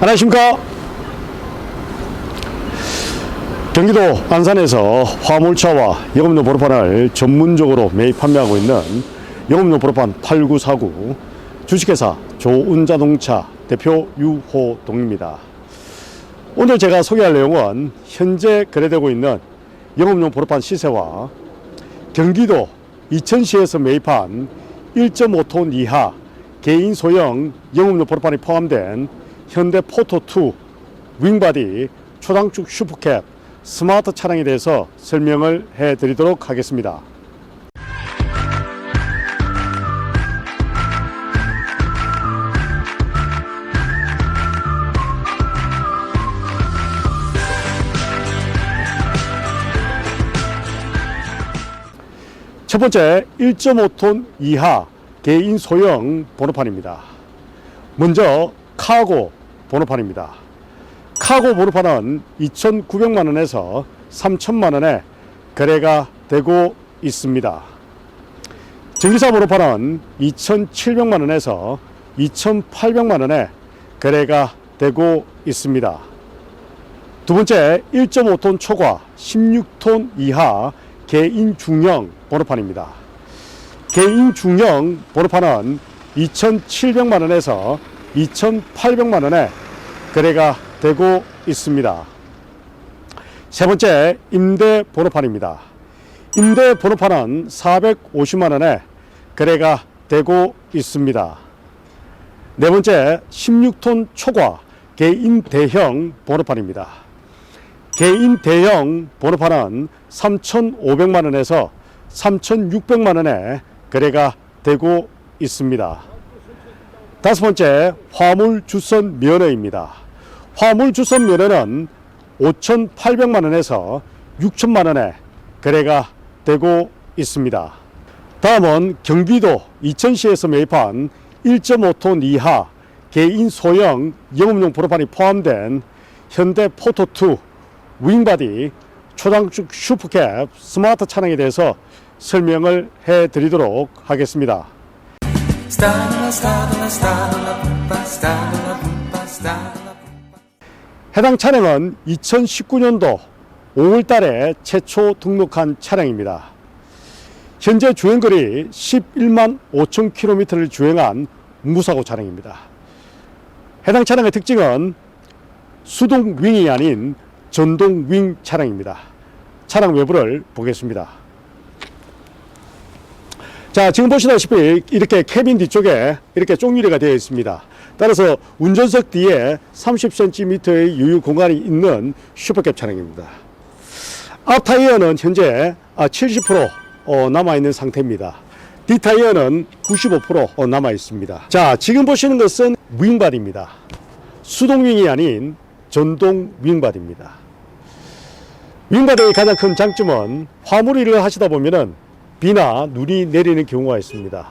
안녕하십니까? 경기도 안산에서 화물차와 영업용 보로판을 전문적으로 매입 판매하고 있는 영업용 보로판 8949 주식회사 조운자동차 대표 유호동입니다. 오늘 제가 소개할 내용은 현재 거래되고 있는 영업용 보로판 시세와 경기도 이천시에서 매입한 1.5톤 이하 개인 소형 영업용 보로판이 포함된 현대 포토2 윙바디 초당축 슈퍼캡 스마트 차량에 대해서 설명을 해 드리도록 하겠습니다. 첫 번째 1.5톤 이하 개인 소형 번호판입니다. 먼저 카고 번호판입니다. 카고 번호판은 2,900만 원에서 3천만 원에 거래가 되고 있습니다. 전기차 번호판은 2,700만 원에서 2,800만 원에 거래가 되고 있습니다. 두 번째 1.5톤 초과 16톤 이하 개인 중형 번호판입니다. 개인 중형 번호판은 2,700만 원에서 2,800만 원에 거래가 되고 있습니다. 세 번째 임대 번호판입니다. 임대 번호판은 450만 원에 거래가 되고 있습니다. 네 번째 16톤 초과 개인 대형 번호판입니다. 개인 대형 번호판은 3,500만 원에서 3,600만 원에 거래가 되고 있습니다. 다섯 번째 화물 주선 면허입니다. 화물 주선 면허는 5,800만 원에서 6천만 원에 거래가 되고 있습니다. 다음은 경기도 이천시에서 매입한 1.5톤 이하 개인 소형 영업용 보로판이 포함된 현대 포토2 윙바디 초당축 슈퍼캡 스마트 차량에 대해서 설명을 해 드리도록 하겠습니다. 해당 차량은 2019년도 5월 달에 최초 등록한 차량입니다. 현재 주행거리 11만 5천 킬로미터를 주행한 무사고 차량입니다. 해당 차량의 특징은 수동 윙이 아닌 전동 윙 차량입니다. 차량 외부를 보겠습니다. 자, 지금 보시다시피 이렇게 캐빈 뒤쪽에 이렇게 쪽유리가 되어 있습니다. 따라서 운전석 뒤에 30cm의 유유 공간이 있는 슈퍼캡 차량입니다. 앞 타이어는 현재 70% 어, 남아 있는 상태입니다. 뒷 타이어는 95% 남아 있습니다. 자, 지금 보시는 것은 윙바디입니다. 수동 윙이 아닌 전동 윙바디입니다. 윙바디의 가장 큰 장점은 화물 일을 하시다 보면은 비나 눈이 내리는 경우가 있습니다.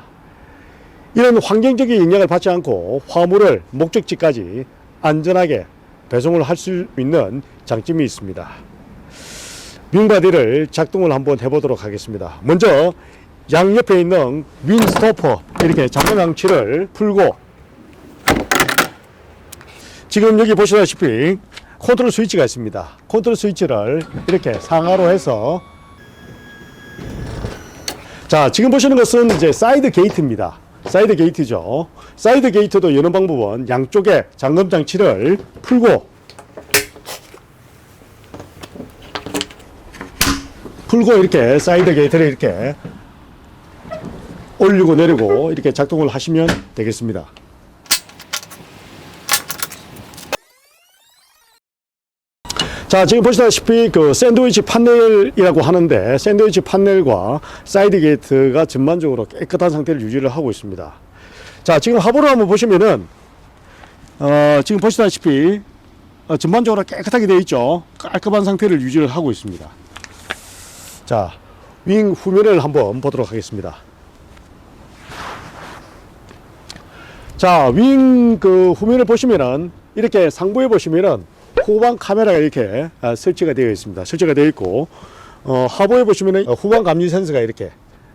이런 환경적인 영향을 받지 않고 화물을 목적지까지 안전하게 배송을 할 수 있는 장점이 있습니다. 윙바디를 작동을 한번 해보도록 하겠습니다. 먼저 양옆에 있는 윙 스토퍼 이렇게 잠금 장치를 풀고 지금 여기 보시다시피 컨트롤 스위치가 있습니다. 컨트롤 스위치를 이렇게 상하로 해서 자, 지금 보시는 것은 이제 사이드 게이트입니다. 사이드 게이트죠. 사이드 게이트도 여는 방법은 양쪽에 잠금 장치를 풀고 풀고 이렇게 사이드 게이트를 이렇게 올리고 내리고 이렇게 작동을 하시면 되겠습니다. 자, 지금 보시다시피 그 샌드위치 판넬이라고 하는데 샌드위치 판넬과 사이드 게이트가 전반적으로 깨끗한 상태를 유지를 하고 있습니다. 자, 지금 하부를 한번 보시면은 어, 지금 보시다시피 어, 전반적으로 깨끗하게 되어 있죠. 깔끔한 상태를 유지를 하고 있습니다. 자, 윙 후면을 한번 보도록 하겠습니다. 자, 윙 그 후면을 보시면은 이렇게 상부에 보시면은 후방 카메라가 이렇게 아, 설치가 되어 있습니다. 설치가 되어 있고 어, 하부에 보시면은 어, 후방 감지 센서가 이렇게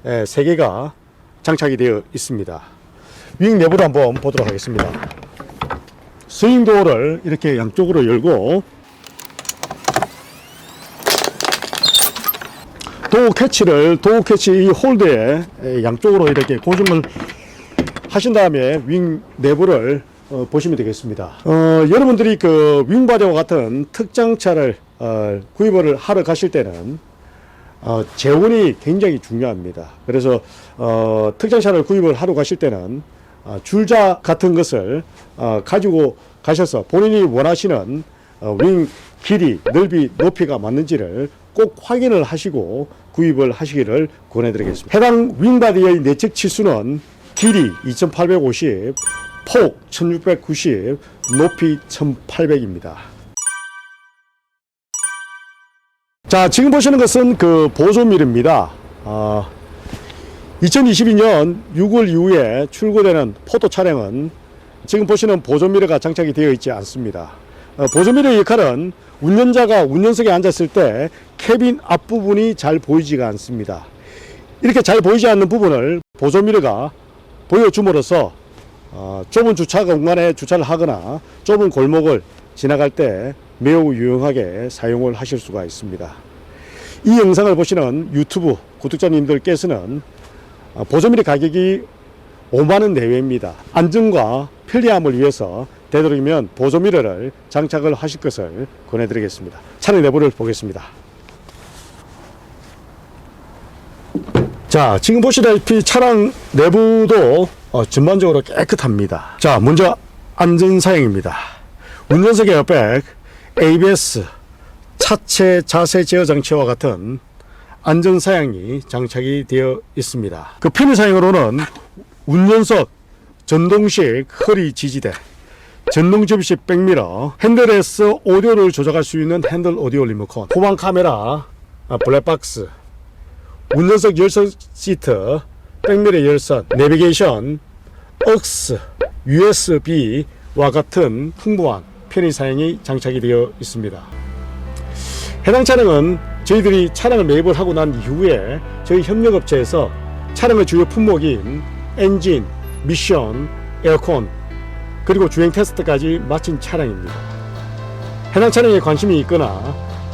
예, 세 개가 장착이 되어 있습니다. 윙 내부를 한번 보도록 하겠습니다. 스윙 도어를 이렇게 양쪽으로 열고 도어 캐치를 도어 캐치 이 홀드에 에, 양쪽으로 이렇게 고정을 하신 다음에 윙 내부를 어, 보시면 되겠습니다. 어, 여러분들이 그 윙바디와 같은 특장차를 어, 구입을 하러 가실 때는 어, 재원이 굉장히 중요합니다. 그래서 어, 특장차를 구입을 하러 가실 때는 어, 줄자 같은 것을 어, 가지고 가셔서 본인이 원하시는 어, 윙 길이, 넓이, 높이가 맞는지를 꼭 확인을 하시고 구입을 하시기를 권해드리겠습니다. 해당 윙바디의 내측 치수는 길이 2850, 폭 1690, 높이 1800입니다. 자, 지금 보시는 것은 그 보조밀입니다. 아, 2022년 6월 이후에 출고되는 포토 차량은 지금 보시는 보조미러가 장착이 되어 있지 않습니다. 어, 보조미러의 역할은 운전자가 운전석에 앉았을 때 캐빈 앞부분이 잘 보이지가 않습니다. 이렇게 잘 보이지 않는 부분을 보조미러가 보여줌으로써 어, 좁은 주차 공간에 주차를 하거나 좁은 골목을 지나갈 때 매우 유용하게 사용을 하실 수가 있습니다. 이 영상을 보시는 유튜브 구독자님들께서는 어, 보조미러 가격이 5만원 내외입니다. 안전과 편리함을 위해서 되도록이면 보조미러를 장착을 하실 것을 권해드리겠습니다. 차량 내부를 보겠습니다. 자, 지금 보시다시피 차량 내부도 어, 전반적으로 깨끗합니다. 자, 먼저 안전사양입니다. 운전석 에어백, ABS, 차체 자세 제어 장치와 같은 안전사양이 장착이 되어 있습니다. 그 편의 사양으로는 운전석 전동식 허리 지지대, 전동 접시 백미러, 핸들에서 오디오를 조작할 수 있는 핸들 오디오 리모컨, 후방 카메라, 아, 블랙박스, 운전석 열선 시트, 백미러 열선, 내비게이션, 억스, USB와 같은 풍부한 편의 사양이 장착이 되어 있습니다. 해당 차량은 저희들이 차량을 매입을 하고 난 이후에 저희 협력업체에서 차량의 주요 품목인 엔진, 미션, 에어컨, 그리고 주행 테스트까지 마친 차량입니다. 해당 차량에 관심이 있거나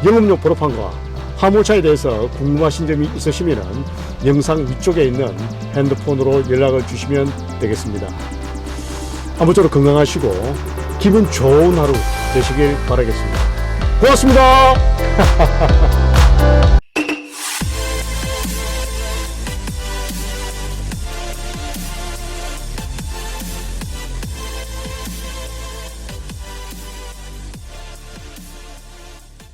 영업용 보로판과 화물차에 대해서 궁금하신 점이 있으시면 영상 위쪽에 있는 핸드폰으로 연락을 주시면 되겠습니다. 아무쪼록 건강하시고 기분 좋은 하루 되시길 바라겠습니다. 고맙습니다.